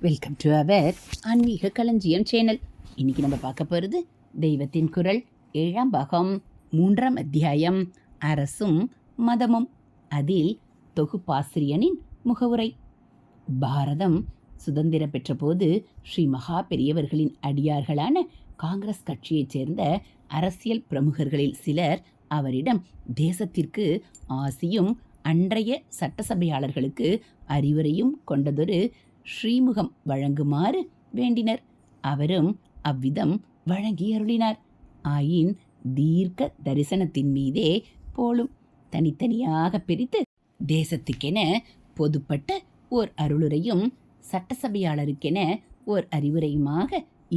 Welcome to our ஆன்மீக களஞ்சியம் channel இன்னைக்கு நம்ம பார்க்க போகிறது தெய்வத்தின் குரல். ஏழாம் பாகம் மூன்றாம் அத்தியாயம் அரசும் மதமும். அதில் தொகுப்பாசிரியனின் முகவுரை. பாரதம் சுதந்திரம் பெற்றபோது ஸ்ரீ மகா பெரியவர்களின் அடியார்களான காங்கிரஸ் கட்சியைச் சேர்ந்த அரசியல் பிரமுகர்களில் சிலர் அவரிடம் தேசத்திற்கு ஆசியும் அன்றைய சட்டசபையாளர்களுக்கு அறிவுரையும் கொண்டதொரு ஸ்ரீமுகம் வழங்குமாறு வேண்டினர். அவரும் அவ்விதம் வழங்கி அருளினார். ஆயின் தீர்க்க தரிசனத்தின் மீதே போலும் தனித்தனியாக பிரித்து தேசத்துக்கென பொதுப்பட்ட ஓர் அருளுரையும் சட்டசபையாளருக்கென ஓர் அறிவுரையுமாக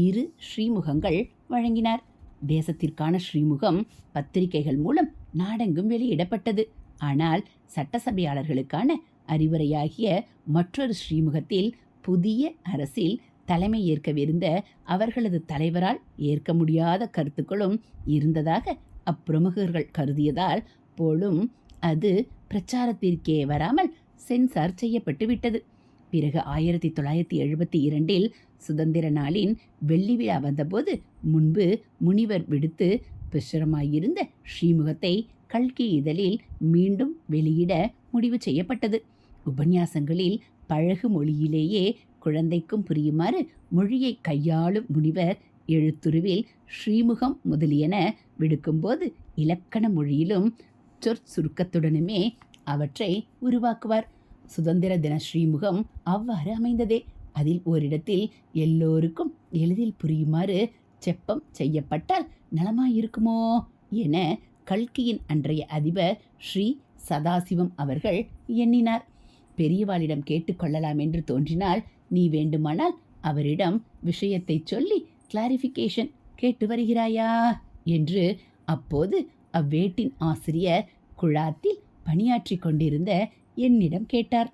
இரு ஸ்ரீமுகங்கள் வழங்கினார். தேசத்திற்கான ஸ்ரீமுகம் பத்திரிகைகள் மூலம் நாடெங்கும் வெளியிடப்பட்டது. ஆனால் சட்டசபையாளர்களுக்கான அறிவுரையாகிய மற்றொரு ஸ்ரீமுகத்தில் புதிய அரசில் தலைமை ஏற்கவிருந்த அவர்களது தலைவரால் ஏற்க முடியாத கருத்துக்களும் இருந்ததாக அப்பிரமுகர்கள் கருதியதால் போலும் அது பிரச்சாரத்திற்கே வராமல் சென்சார் செய்யப்பட்டு விட்டது. பிறகு ஆயிரத்தி தொள்ளாயிரத்தி எழுபத்தி இரண்டில் சுதந்திர நாளின் வெள்ளி விழா வந்தபோது முன்பு முனிவர் விடுத்து பிரசுரமாயிருந்த ஸ்ரீமுகத்தை கல்கி இதழில் மீண்டும் வெளியிட முடிவு செய்யப்பட்டது. உபன்யாசங்களில் பழகு மொழியிலேயே குழந்தைக்கும் புரியுமாறு மொழியை கையாளும் முனிவர் எழுத்துருவில் ஸ்ரீமுகம் முதலியன விடுக்கும்போது இலக்கண மொழியிலும் சொற்சுருக்கத்துடனுமே அவற்றை உருவாக்குவார். சுதந்திர தின ஸ்ரீமுகம் அவ்வாறு அமைந்ததே. அதில் ஓரிடத்தில் எல்லோருக்கும் எளிதில் புரியுமாறு செப்பம் செய்யப்பட்டால் நலமாயிருக்குமோ என கல்கியின் அன்றைய அதிபர் ஸ்ரீ சதாசிவம் அவர்கள் எண்ணினார். பெரியவாளிடம் கேட்டுக்கொள்ளலாம் என்று தோன்றினால் நீ வேண்டுமானால் அவரிடம் விஷயத்தை சொல்லி கிளாரிஃபிகேஷன் கேட்டு வருகிறாயா? என்று அப்போது அவ்வேட்டின் ஆசிரியர் குழாத்தில் பணியாற்றி கொண்டிருந்த என்னிடம் கேட்டார்.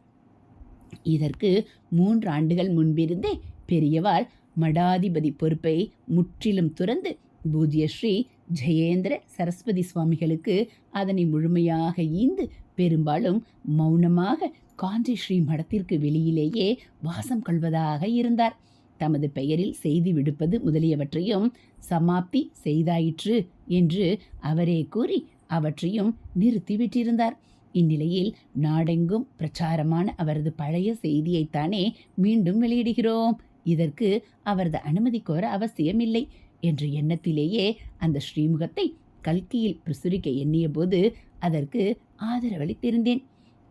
இதற்கு மூன்று ஆண்டுகள் முன்பிருந்தே பெரியவாள் மடாதிபதி பொறுப்பை முற்றிலும் துறந்து பூஜ்ய ஸ்ரீ ஜெயேந்திர சரஸ்வதி சுவாமிகளுக்கு அதனை முழுமையாக ஈந்து பெரும்பாலும் மௌனமாக காஞ்சி ஸ்ரீ மடத்திற்கு வெளியிலேயே வாசம் கொள்வதாக இருந்தார். தமது பெயரில் செய்தி விடுப்பது முதலியவற்றையும் சமாப்தி செய்தாயிற்று என்று அவரே கூறி அவற்றையும் நிறுத்திவிட்டிருந்தார். இந்நிலையில் நாடெங்கும் பிரச்சாரமான அவரது பழைய செய்தியைத்தானே மீண்டும் வெளியிடுகிறோம். இதற்கு அவரது அனுமதி கோர அவசியமில்லை என்ற எண்ணத்திலேயே அந்த ஸ்ரீமுகத்தை கல்கியில் பிரசுரிக்க எண்ணிய போது அதற்கு ஆதரவளித்திருந்தேன்.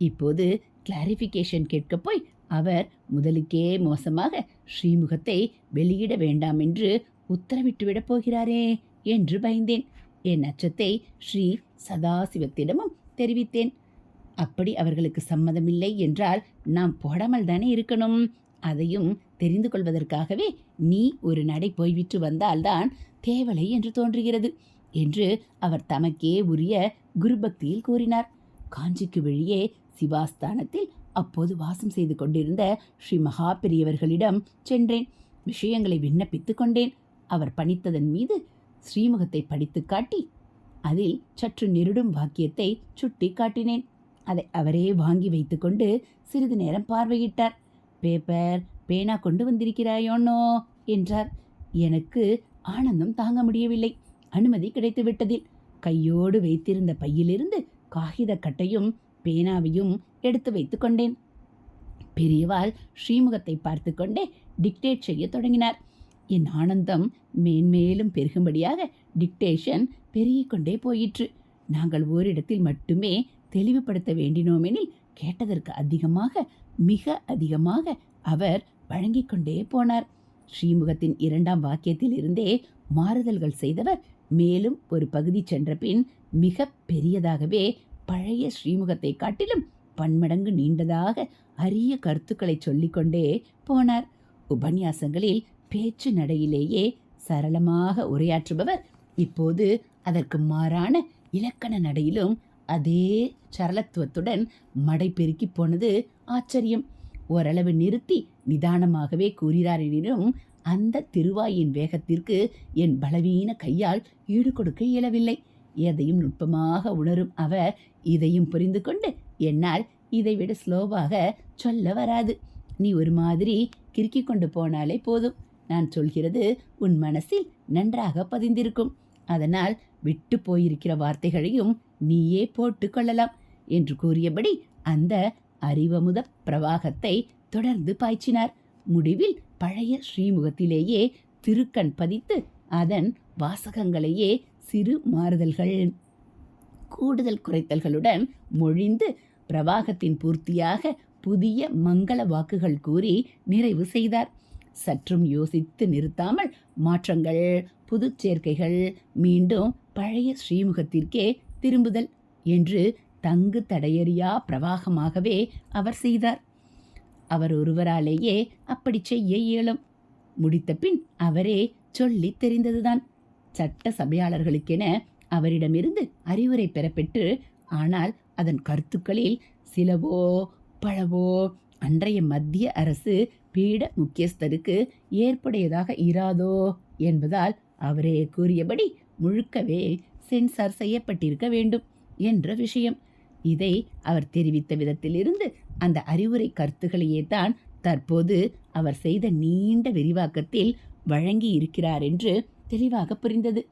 இப்போது கிளாரிஃபிகேஷன் கேட்க போய் அவர் முதலுக்கே மோசமாக ஸ்ரீமுகத்தை வெளியிட வேண்டாம் என்று உத்தரவிட்டுவிடப் போகிறாரே என்று பயந்தேன். என் அச்சத்தை ஸ்ரீ சதாசிவத்திடமும் தெரிவித்தேன். அப்படி அவர்களுக்கு சம்மதமில்லை என்றால் நாம் போடாமல் தானே இருக்கணும். அதையும் தெரிந்து கொள்வதற்காகவே நீ ஒரு நடை போய்விட்டு வந்தால்தான் தேவலை என்று தோன்றுகிறது என்று அவர் தமக்கே உரிய குருபக்தியில் கூறினார். காஞ்சிக்கு வெளியே சிவாஸ்தானத்தில் அப்போது வாசம் செய்து கொண்டிருந்த ஸ்ரீ மகா பெரியவர்களிடம் சென்றேன். விஷயங்களை விண்ணப்பித்துக் கொண்டேன். அவர் பணித்ததன் மீது ஸ்ரீமுகத்தை படித்து காட்டி அதில் சற்று நெருடும் வாக்கியத்தை சுட்டி காட்டினேன். அதை அவரே வாங்கி வைத்துக்கொண்டு சிறிது நேரம் பார்வையிட்டார். பேப்பர் பேனா கொண்டு வந்திருக்கிறாயோன்னோ? என்றார். எனக்கு ஆனந்தம் தாங்க முடியவில்லை. அனுமதி கிடைத்து விட்டதில் கையோடு வைத்திருந்த பையிலிருந்து காகித கட்டையும் பேனாவையும் எடுத்து வைத்து கொண்டேன். பெரியவாள் ஸ்ரீமுகத்தை பார்த்து கொண்டே டிக்டேட் செய்ய தொடங்கினார். என் ஆனந்தம் மேன்மேலும் பெருகும்படியாக டிக்டேஷன் பெருகிக்கொண்டே போயிற்று. நாங்கள் ஓரிடத்தில் மட்டுமே தெளிவுபடுத்த வேண்டினோமெனில் கேட்டதற்கு அதிகமாக மிக அதிகமாக அவர் வழங்கிக் கொண்டே போனார். ஸ்ரீமுகத்தின் இரண்டாம் வாக்கியத்தில் இருந்தே மாறுதல்கள் செய்தவர் மேலும் ஒரு பகுதி சென்ற பின் மிக பெரியதாகவே பழைய ஸ்ரீமுகத்தை காட்டிலும் பன்மடங்கு நீண்டதாக அரிய கருத்துக்களை சொல்லிக்கொண்டே போனார். உபன்யாசங்களில் பேச்சு நடையிலேயே சரளமாக உரையாற்றுபவர் இப்போது அதற்கு மாறான இலக்கண நடையிலும் அதே சரளத்துவத்துடன் மடை பெருக்கி போனது ஆச்சரியம். ஓரளவு நிறுத்தி நிதானமாகவே கூறினார் எனினும் அந்த திருவாயின் வேகத்திற்கு என் பலவீன கையால் ஈடு கொடுக்க இயலவில்லை. எதையும் நுட்பமாக உணரும் அவர் இதையும் புரிந்து கொண்டு என்னால் இதைவிட ஸ்லோவாக சொல்ல வராது. நீ ஒரு மாதிரி கிறுக்கிக் கொண்டு போனாலே போதும். நான் சொல்கிறது உன் மனசில் நன்றாக பதிந்திருக்கும். அதனால் விட்டு போயிருக்கிற வார்த்தைகளையும் நீயே போட்டுக்கொள்ளலாம் என்று கூறியபடி அந்த அறிவமுத பிரவாகத்தை தொடர்ந்து பாய்ச்சினார். முடிவில் பழைய ஸ்ரீமுகத்திலேயே திருக்கண் பதித்து அதன் வாசகங்களையே சிறு மாறுதல்கள். கூடுதல் குறைத்தல்களுடன் மொழிந்து பிரவாகத்தின் பூர்த்தியாக புதிய மங்கள வாக்குகள் கூறி நிறைவு செய்தார். சற்றும் யோசித்து நிறுத்தாமல் மாற்றங்கள் புது சேர்க்கைகள் மீண்டும் பழைய ஸ்ரீமுகத்திற்கே திரும்புதல் என்று தங்கு தடையறியா பிரவாகமாகவே அவர் செய்தார். அவர் ஒருவராலேயே அப்படி செய்ய இயலும். முடித்த பின் அவரே சொல்லித் தெரிந்ததுதான். சட்ட சபையாளர்களுக்கென அவரிடமிருந்து அறிவுரை பெறப்பெற்று ஆனால் அதன் கருத்துக்களில் சிலவோ பலவோ அன்றைய மத்திய அரசு பீட முக்கியஸ்தருக்கு ஏற்புடையதாக இராதோ என்பதால் அவரே கூறியபடி முழுக்கவே சென்சார் செய்யப்பட்டிருக்க வேண்டும் என்ற விஷயம். இதை அவர் தெரிவித்த விதத்திலிருந்து அந்த அறிவுரை கருத்துக்களையே தான் தற்போது அவர் செய்த நீண்ட விரிவாக்கத்தில் வழங்கி இருக்கிறார் என்று தெளிவாக புரிந்தது.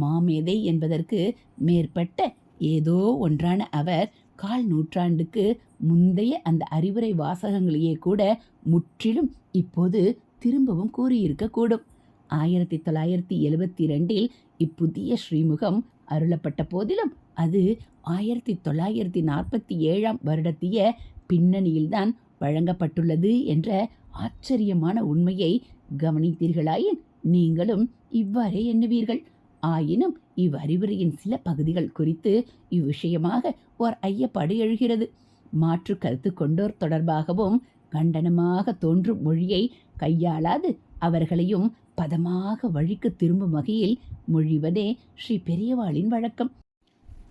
மாமேதை என்பதற்கு மேற்பட்ட ஏதோ ஒன்றான அவர் கால் நூற்றாண்டுக்கு முந்தைய அந்த அறிவுரை வாசகங்களையே கூட முற்றிலும் இப்போது திரும்பவும் கூறியிருக்கக்கூடும். ஆயிரத்தி தொள்ளாயிரத்தி எழுபத்தி ரெண்டில் இப்புதிய ஸ்ரீமுகம் அருளப்பட்ட போதிலும் அது ஆயிரத்தி தொள்ளாயிரத்தி நாற்பத்தி ஏழாம் வருடத்திய பின்னணியில்தான் வழங்கப்பட்டுள்ளது என்ற ஆச்சரியமான உண்மையை கவனித்தீர்களாயின் நீங்களும் இவ்வாறே எண்ணுவீர்கள். ஆயினும் இவ்வறிவுரையின் சில பகுதிகள் குறித்து இவ்விஷயமாக ஓர் ஐயப்பாடு எழுகிறது. மாற்று கருத்து கொண்டோர் தொடர்பாகவும் கண்டனமாக தோன்றும் மொழியை கையாளாது அவர்களையும் பதமாக வழிக்கு திரும்பும் வகையில் மொழிவதே ஸ்ரீ பெரியவாளின் வழக்கம்.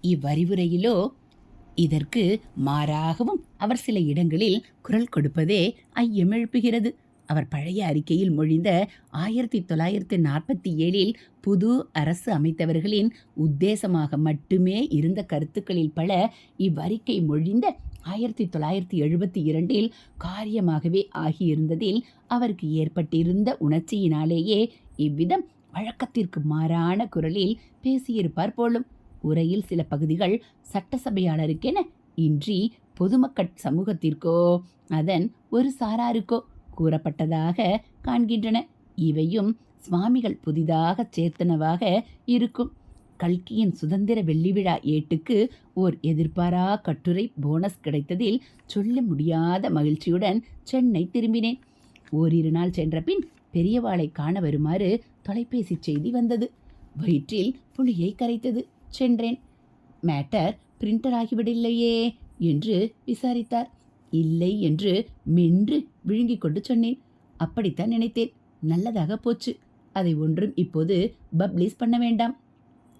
இவ்வறிவுரையிலோ இதற்கு மாறாகவும் அவர் சில இடங்களில் குரல் கொடுப்பதே ஐயம் எழுப்புகிறது அவர் பழைய அறிக்கையில் மொழிந்த ஆயிரத்தி தொள்ளாயிரத்தி நாற்பத்தி ஏழில் புது அரசு அமைத்தவர்களின் உத்தேசமாக மட்டுமே இருந்த கருத்துக்களில் பல இவ்வறிக்கை மொழிந்த ஆயிரத்தி தொள்ளாயிரத்தி எழுபத்தி இரண்டில் காரியமாகவே ஆகியிருந்ததில் அவருக்கு ஏற்பட்டிருந்த உணர்ச்சியினாலேயே இவ்விதம் வழக்கத்திற்கு மாறான குரலில் பேசியிருப்பார் போலும். உரையில் சில பகுதிகள் சட்டசபையாளருக்கென இன்றி பொதுமக்கள் சமூகத்திற்கோ அதன் ஒரு சாராருக்கோ கூறப்பட்டதாக காண்கின்றன. இவையும் சுவாமிகள் புதிதாக சேர்த்தனவாக இருக்கும். கல்கியின் சுதந்திர வெள்ளி விழா ஏட்டுக்கு ஓர் எதிர்பாரா கட்டுரை போனஸ் கிடைத்ததில் சொல்ல முடியாத மகிழ்ச்சியுடன் சென்னை திரும்பினேன். ஓரிரு நாள் சென்ற பின் பெரியவாளை காண வருமாறு தொலைபேசி செய்தி வந்தது. வயிற்றில் புளியை கரைத்தது. சென்றேன். மேட்டர் பிரிண்டர் ஆகிவிடலையே என்று விசாரித்தார். இல்லை என்று மென்று விழுங்கிக் கொண்டு சொன்னேன். அப்படித்தான் நினைத்தேன். நல்லதாக போச்சு. அதை ஒன்றும் இப்போது பப்ளிஷ் பண்ண வேண்டாம்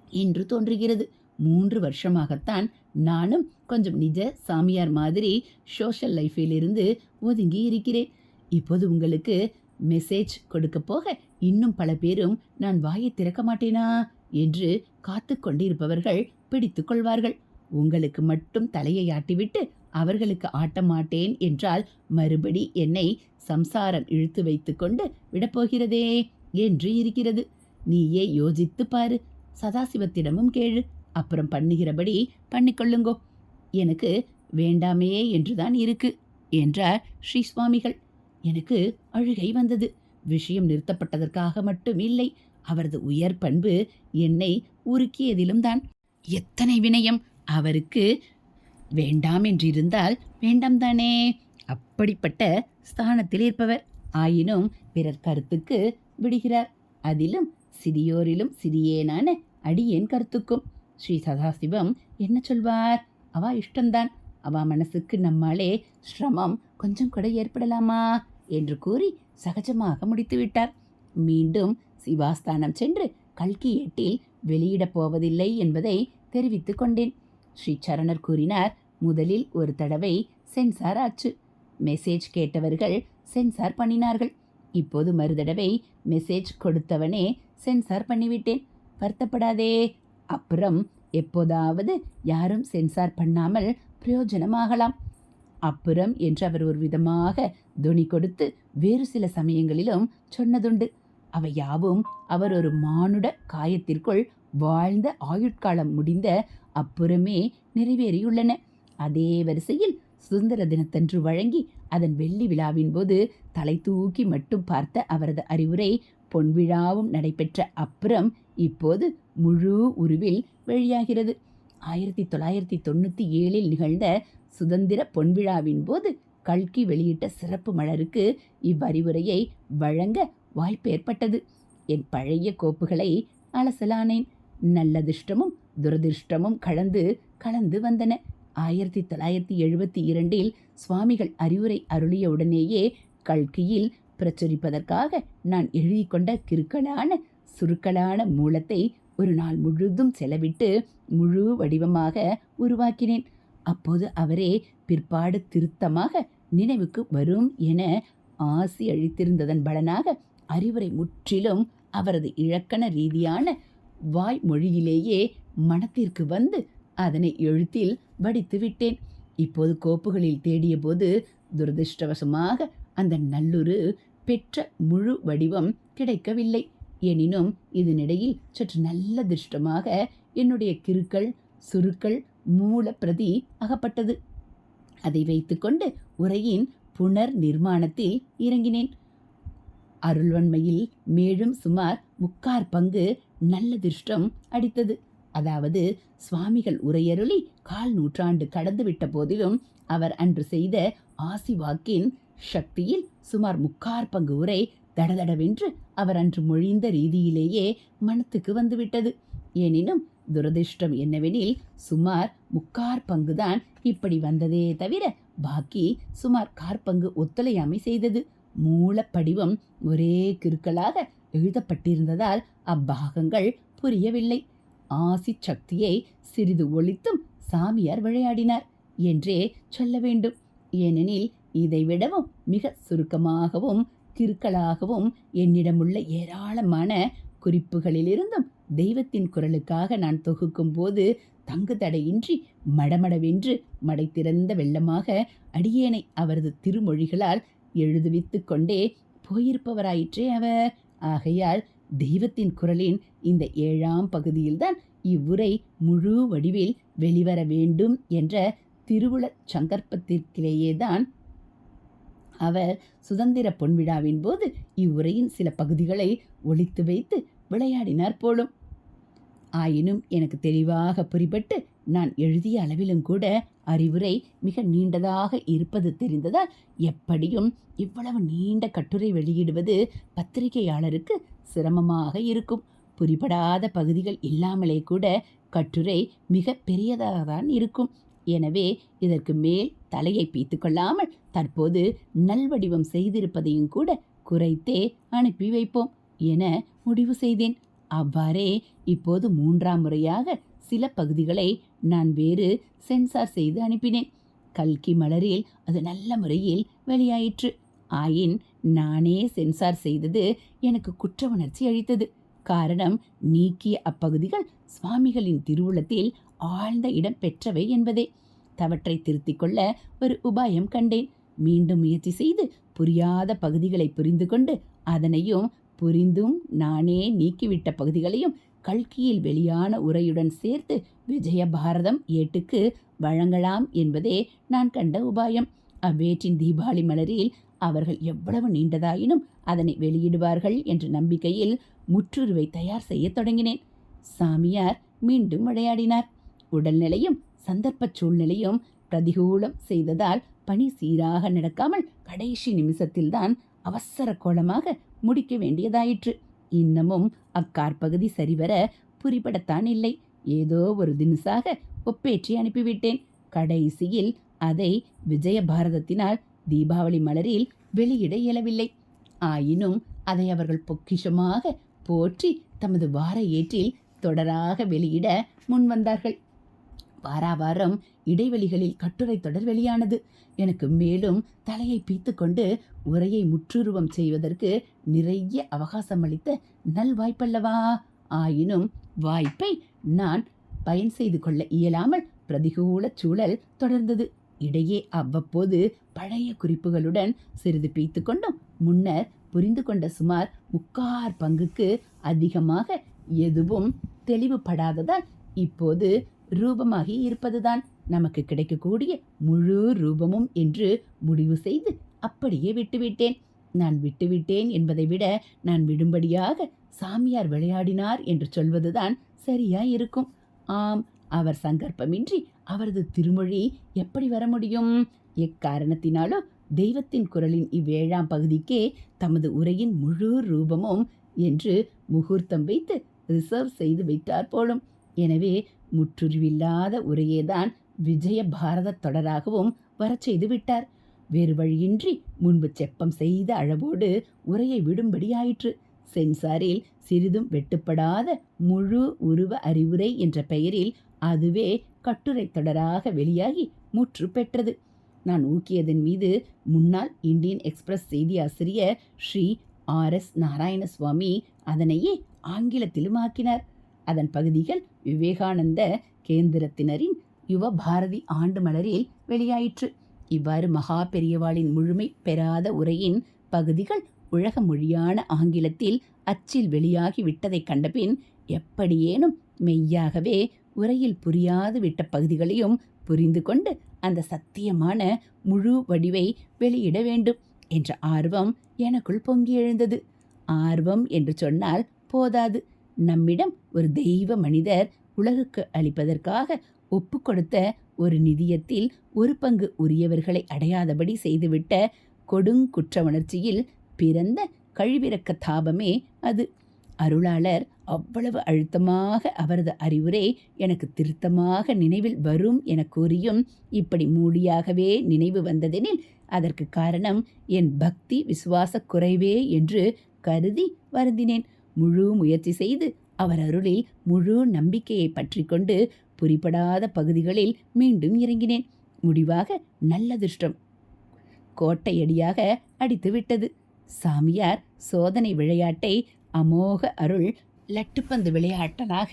என்று தோன்றுகிறது. மூன்று வருஷமாகத்தான் நானும் கொஞ்சம் நிஜ சாமியார் மாதிரி சோஷியல் லைஃபிலிருந்து ஒதுங்கி இருக்கிறேன். இப்போது உங்களுக்கு மெசேஜ் கொடுக்க போக இன்னும் பல பேரும் நான் வாயை திறக்க மாட்டேனா? என்று காத்து கொண்டிருப்பவர்கள் பிடித்து கொள்வார்கள். உங்களுக்கு மட்டும் தலையை ஆட்டிவிட்டு அவர்களுக்கு ஆட்ட மாட்டேன் என்றால் மறுபடி என்னை சம்சாரம் இழுத்து வைத்துக்கொண்டு விடப்போகிறதே என்று இருக்கிறது. நீயே யோசித்து பாரு. சதாசிவத்திடமும் கேளு. அப்புறம் பண்ணுகிறபடி பண்ணிக்கொள்ளுங்கோ எனக்கு வேண்டாமே என்றுதான் இருக்கு என்றார் ஸ்ரீ சுவாமிகள். எனக்கு அழுகை வந்தது. விஷயம் நிறுத்தப்பட்டதற்காக மட்டும் இல்லை. அவரது உயர் பண்பு என்னை உருக்கியதிலும் தான் எத்தனை வினயம். அவருக்கு வேண்டாம் என்றிருந்தால் வேண்டாம் தானே அப்படிப்பட்ட ஸ்தானத்தில் இருப்பவர். ஆயினும் பிறர் கருத்துக்கு விடுகிறார். அதிலும் சிறியோரிலும் சிறியேனான அடியேன் கருத்துக்கும். ஸ்ரீ சதாசிவம் என்ன சொல்வார்? அவா இஷ்டம்தான் அவா மனசுக்கு நம்மாலே சிரமம் கொஞ்சம் கூட ஏற்படலாமா? என்று கூறி சகஜமாக முடித்துவிட்டார். மீண்டும் சிவாஸ்தானம் சென்று கல்கி எட்டில் வெளியிடப் போவதில்லை என்பதை தெரிவித்து கொண்டேன். ஸ்ரீ சரணர் கூறினார் முதலில் ஒரு தடவை சென்சார் ஆச்சு. மெசேஜ் கேட்டவர்கள் சென்சார் பண்ணினார்கள். இப்போது மறுதடவை மெசேஜ் கொடுத்தவனே சென்சார் பண்ணிவிட்டேன். வருத்தப்படாதே. அப்புறம் எப்போதாவது யாரும் சென்சார் பண்ணாமல் பிரயோஜனமாகலாம். அப்புறம் என்று அவர் ஒரு விதமாக துணி கொடுத்து வேறு சில சமயங்களிலும் சொன்னதுண்டு. அவை யாவும் அவர் ஒரு மானுட காயத்திற்குள் வாழ்ந்த ஆயுட்காலம் முடிந்த அப்புறமே நிறைவேறியுள்ளன. அதே வரிசையில் சுதந்திர தினத்தன்று வழங்கி அதன் வெள்ளி விழாவின் போது தலை தூக்கி மட்டும் பார்த்த அவரது அறிவுரை பொன்விழாவும் நடைபெற்ற அப்புறம் இப்போது முழு உருவில் வெளியாகிறது. ஆயிரத்தி தொள்ளாயிரத்தி தொண்ணூற்றி ஏழில் நிகழ்ந்த சுதந்திர பொன்விழாவின் போது கல்கி வெளியிட்ட சிறப்பு மலருக்கு இவ்வறிவுரையை வழங்க வாய்ப்பு ஏற்பட்டது. என் பழைய கோப்புகளை அலசலானேன். நல்லதிர்ஷ்டமும் துரதிர்ஷ்டமும் கலந்து கலந்து வந்தன. ஆயிரத்தி தொள்ளாயிரத்தி எழுபத்தி இரண்டில் சுவாமிகள் அறிவுரை அருளிய உடனேயே கல்கியில் பிரச்சுரிப்பதற்காக நான் எழுதி கொண்ட கிருக்கலான சுருக்கலான மூலத்தை ஒரு நாள் முழுதும் செலவிட்டு முழு வடிவமாக உருவாக்கினேன். அப்போது அவரே பிற்பாடு திருத்தமாக நினைவுக்கு வரும் என ஆசி அழித்திருந்ததன் பலனாக அறிவுரை முற்றிலும் அவரது இலக்கண ரீதியான வாய்மொழியிலேயே மனத்திற்கு வந்து அதனை எழுத்தில் வடித்து விட்டேன். இப்போது கோப்புகளில் தேடிய போது துரதிருஷ்டவசமாக அந்த நல்லுரு பெற்ற முழு வடிவம் கிடைக்கவில்லை. எனினும் இதனிடையில் சற்று நல்ல திருஷ்டமாக என்னுடைய கிருக்கள் சுருக்கள் மூல பிரதி அகப்பட்டது. அதை வைத்துக்கொண்டு உரையின் புனர் நிர்மாணத்தில் இறங்கினேன். அருள்வன்மையில் மேலும் சுமார் முக்கார் பங்கு நல்ல திருஷ்டம் அடித்தது. அதாவது சுவாமிகள் உரையருளி கால் நூற்றாண்டு கடந்துவிட்ட போதிலும் அவர் அன்று செய்த ஆசிவாக்கின் சக்தியில் சுமார் முக்கார் பங்கு உரை தடதடவென்று அவர் அன்று மொழிந்த ரீதியிலேயே மனத்துக்கு வந்துவிட்டது. எனினும் துரதிர்ஷ்டம் என்னவெனில் சுமார் முக்கார் பங்குதான் இப்படி வந்ததே தவிர பாக்கி சுமார் காற்பங்கு ஒத்துழையாமை செய்தது. மூலப்படிவம் ஒரே கிருக்களாக எழுதப்பட்டிருந்ததால் அப்பாகங்கள் புரியவில்லை. ஆசி சக்தியை சிறிது ஒழித்தும் சாமியார் விளையாடினார் என்றே சொல்ல வேண்டும். ஏனெனில் இதைவிடவும் மிக சுருக்கமாகவும் கிறுக்கலாகவும் என்னிடமுள்ள ஏராளமான குறிப்புகளிலிருந்தும் தெய்வத்தின் குரலுக்காக நான் தொகுக்கும் போது தங்கு தடையின்றி மடமடவென்று மடை திறந்த வெள்ளமாக அடியேனை அவரது திருமொழிகளால் எழுதுவித்து கொண்டே போயிருப்பவராயிற்றே அவர். ஆகையால் தெய்வத்தின் குரலின் இந்த ஏழாம் பகுதியில்தான் இவ்வுரை முழு வடிவில் வெளிவர வேண்டும் என்ற திருவுள சங்கற்பத்திற்கிலேயேதான் அவர் சுதந்திர பொன்விழாவின் போது இவ்வுரையின் சில பகுதிகளை ஒழித்து வைத்து விளையாடினார் போலும். ஆயினும் எனக்கு தெளிவாக புரிபட்டு நான் எழுதிய அளவிலும் கூட அறிவுரை மிக நீண்டதாக இருப்பது தெரிந்ததால் எப்படியும் இவ்வளவு நீண்ட கட்டுரை வெளியிடுவது பத்திரிகையாளருக்கு சிரமமாக இருக்கும். புரிபடாத பகுதிகள் இல்லாமலே கூட கட்டுரை மிக பெரியதாக தான் இருக்கும். எனவே இதற்கு மேல் தலையை பீத்து கொள்ளாமல் தற்போது நல்வடிவம் செய்திருப்பதையும் கூட குறைத்தே அனுப்பி வைப்போம் என முடிவு செய்தேன். அவ்வாறே இப்போது மூன்றாம் முறையாக சில பகுதிகளை நான் வேறு சென்சார் செய்து அனுப்பினேன். கல்கி மலரில் அது நல்ல முறையில் வெளியாயிற்று. ஆயின் நானே சென்சார் செய்தது எனக்கு குற்ற உணர்ச்சி அளித்தது. காரணம் நீக்கிய அப்பகுதிகள் சுவாமிகளின் திருவுளத்தில் ஆழ்ந்த இடம் பெற்றவை என்பதே. தவற்றை திருத்திக் கொள்ள ஒரு உபாயம் கண்டேன். மீண்டும் முயற்சி செய்து புரியாத பகுதிகளை புரிந்து கொண்டு அதனையும் புரிந்தும் நானே நீக்கிவிட்ட பகுதிகளையும் கல்கியில் வெளியான உரையுடன் சேர்த்து விஜய பாரதம் ஏட்டுக்கு வழங்கலாம் என்பதே நான் கண்ட உபாயம். அவ்வேற்றின் தீபாவளி மலரில் அவர்கள் எவ்வளவு நீண்டதாயினும் அதனை வெளியிடுவார்கள் என்ற நம்பிக்கையில் முற்றுருவை தயார் செய்ய தொடங்கினேன். சாமியார் மீண்டும் விளையாடினார். உடல்நிலையும் சந்தர்ப்ப சூழ்நிலையும் பிரதிகூலம் செய்ததால் பணி சீராக நடக்காமல் கடைசி நிமிஷத்தில்தான் அவசர கோலமாக முடிக்க வேண்டியதாயிற்று. இன்னமும் அக்கார்பகுதி சரிவர புரிபடத்தான் இல்லை. ஏதோ ஒரு தினசாக ஒப்பேற்றி அனுப்பிவிட்டேன். கடைசியில் அதை விஜய பாரதத்தினால் தீபாவளி மலரில் வெளியிட இயலவில்லை. ஆயினும் அதை அவர்கள் பொக்கிஷமாக போற்றி தமது வார ஏற்றில் தொடராக வெளியிட முன்வந்தார்கள் வாராவாரம் இடைவெளிகளில் கட்டுரை தொடர் வெளியானது. எனக்கு மேலும் தலையை பீத்துக்கொண்டு உரையை முற்றுருவம் செய்வதற்கு நிறைய அவகாசம் அளித்த நல்வாய்ப்பல்லவா? ஆயினும் வாய்ப்பை நான் பயன் செய்து கொள்ள இயலாமல் பிரதிகூல சூழல் தொடர்ந்தது. இடையே அவ்வப்போது பழைய குறிப்புகளுடன் சிறிது பீத்து கொண்டும் முன்னர் புரிந்து கொண்ட சுமார் முக்கார் பங்குக்கு அதிகமாக எதுவும் தெளிவுபடாததால் இப்போது ரூபமாகி இருப்பதுதான். நமக்கு கிடைக்கக்கூடிய முழு ரூபமும் என்று முடிவு செய்து அப்படியே விட்டுவிட்டேன். நான் விட்டுவிட்டேன் என்பதை விட நான் விடும்படியாக சாமியார் விளையாடினார் என்று சொல்வதுதான் சரியா இருக்கும் ஆம் அவர் சங்கற்பமின்றி அவரது திருமொழி எப்படி வர முடியும்? எக்காரணத்தினாலும் தெய்வத்தின் குரலின் இவ்வேழாம் பகுதிக்கே தமது உரையின் முழு ரூபமும் என்று முகூர்த்தம் வைத்து ரிசர்வ் செய்து வைத்தார் போலும். எனவே முற்றுருவில்லாத உரையேதான் விஜய பாரத தொடராகவும் வரச் செய்து விட்டார். வேறு வழியின்றி முன்பு செப்பம் செய்த அளவோடு உரையை விடும்படி ஆயிற்று சென்சாரில் சிறிதும் வெட்டுப்படாத முழு உருவ அறிவுரை என்ற பெயரில் அதுவே கட்டுரை தொடராக வெளியாகி முற்று பெற்றது. நான் ஊக்கியதன் மீது முன்னாள் இந்தியன் எக்ஸ்பிரஸ் செய்தி ஆசிரியர் ஸ்ரீ ஆர் எஸ் நாராயணசுவாமி அதனையே ஆங்கிலத்திலும் ஆக்கினார். அதன் பகுதிகள் விவேகானந்த கேந்திரத்தினரின் யுவ பாரதி ஆண்டு மலரில் வெளியாயிற்று. இவ்வாறு மகா பெரியவாளின் முழுமை பெறாத உரையின் பகுதிகள் உலக மொழியான ஆங்கிலத்தில் அச்சில் வெளியாகி விட்டதைக் கண்டபின் எப்படியேனும் மெய்யாகவே உரையில் புரியாது விட்ட பகுதிகளையும் புரிந்து கொண்டு அந்த சத்தியமான முழு வடிவை வெளியிட வேண்டும் என்ற ஆர்வம் எனக்குள் பொங்கி எழுந்தது. ஆர்வம் என்று சொன்னால் போதாது. நம்மிடம் ஒரு தெய்வ மனிதர் உலகுக்கு அளிப்பதற்காக ஒப்பு கொடுத்த ஒரு நிதியத்தில் ஒரு பங்கு உரியவர்களை அடையாதபடி செய்துவிட்ட கொடுங்குற்ற உணர்ச்சியில் பிறந்த கழிவிறக்க தாபமே அது. அருளாளர் அவ்வளவு அழுத்தமாக அவரது அறிவுரை எனக்கு திருத்தமாக நினைவில் வரும் என கூறியும் இப்படி மூடியாகவே நினைவு வந்ததெனில் அதற்கு காரணம் என் பக்தி விசுவாச குறைவே என்று கருதி வருந்தினேன். முழு முயற்சி செய்து அவர் அருளில் முழு நம்பிக்கையை பற்றி கொண்டு புரிபடாத பகுதிகளில் மீண்டும் இறங்கினேன். முடிவாக நல்லதிர்ஷ்டம் கோட்டையடியாக அடித்து விட்டது சாமியார் சோதனை விளையாட்டை அமோக அருள் லட்டுப்பந்து விளையாட்டனாக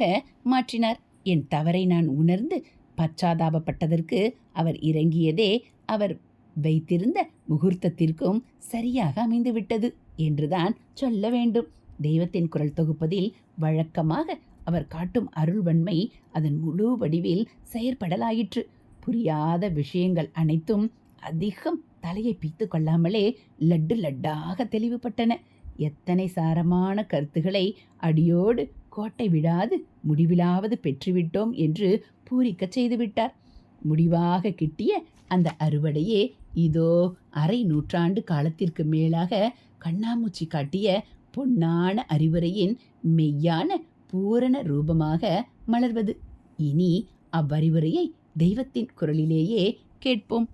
மாற்றினார். என் தவறை நான் உணர்ந்து பச்சாதாபப்பட்டதற்கு அவர் இறங்கியதே அவர் வைத்திருந்த முகூர்த்தத்திற்கும் சரியாக அமைந்துவிட்டது என்றுதான் சொல்ல வேண்டும். தெய்வத்தின் குரல் தொகுப்பதில் வழக்கமாக அவர் காட்டும் அருள்வன்மை அதன் முழு வடிவில் செயற்படலாயிற்று. புரியாத விஷயங்கள் அனைத்தும் அதிகம் தலையை பீத்து கொள்ளாமலே லட்டு லட்டாக தெளிவுபட்டன. எத்தனை சாரமான கருத்துக்களை அடியோடு கோட்டை விடாது முடிவிலாவது பெற்றுவிட்டோம் என்று பூரிக்கச் செய்துவிட்டார். முடிவாக கிட்டிய அந்த அறுவடையே இதோ அரை நூற்றாண்டு காலத்திற்கு மேலாக கண்ணாமூச்சி காட்டிய பொன்னான அறிவுரையின் மெய்யான பூரண ரூபமாக மலர்வது. இனி அவ்வறிவுரையை தெய்வத்தின் குரலிலேயே கேட்போம்.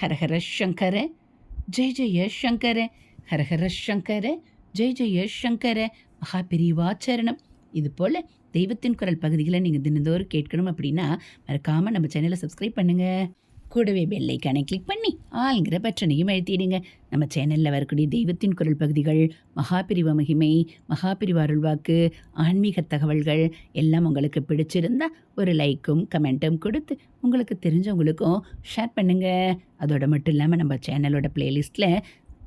ஹரஹர சங்கர ஜெய ஜெய சங்கர ஹரஹர சங்கர ஜெய் ஜெய சங்கர மகா பிரிவாச்சரணம் இது போல் தெய்வத்தின் குரல் பகுதிகளை நீங்கள் தினந்தோறும் கேட்கணும் அப்படின்னா மறக்காமல் நம்ம சேனலை சப்ஸ்கிரைப் பண்ணுங்கள் கூடவே பெல்லைக்கானை கிளிக் பண்ணி ஆளுங்கிற பட்டனையும் அழுத்திடுங்க. நம்ம சேனலில் வரக்கூடிய தெய்வத்தின் குரல் பகுதிகள் மகாபிரிவ மகிமை மகாபிரிவ அருள்வாக்கு ஆன்மீக தகவல்கள் எல்லாம் உங்களுக்கு பிடிச்சிருந்தா ஒரு லைக்கும் கமெண்ட்டும் கொடுத்து உங்களுக்கு தெரிஞ்சவங்களுக்கும் ஷேர் பண்ணுங்கள் அதோட மட்டும் இல்லாமல் நம்ம சேனலோட பிளேலிஸ்ட்டில்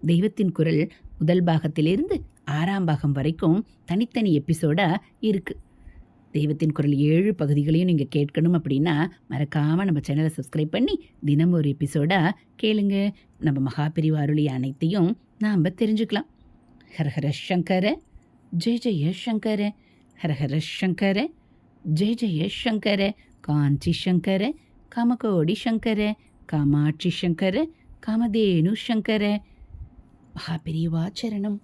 தெய்வத்தின் குரல் முதல் பாகத்திலிருந்து ஆறாம் பாகம் வரைக்கும் தனித்தனி எபிசோடாக இருக்குது தெய்வத்தின் குரல் ஏழு பகுதிகளையும் நீங்கள் கேட்கணும் அப்படின்னா மறக்காமல் நம்ம சேனலை சப்ஸ்கிரைப் பண்ணி தினம் ஒரு எபிசோடாக கேளுங்க. நம்ம மகாபிரிவு அனைத்தையும் நாம் தெரிஞ்சுக்கலாம். ஹரஹர சங்கர ஜெய ஜெய சங்கர ஹரஹர சங்கர ஜெய ஜெய சங்கர காஞ்சி சங்கர காமகோடி சங்கர காமாட்சி சங்கர காமதேனு சங்கர மகா மகாபிரிவாச்சரணம்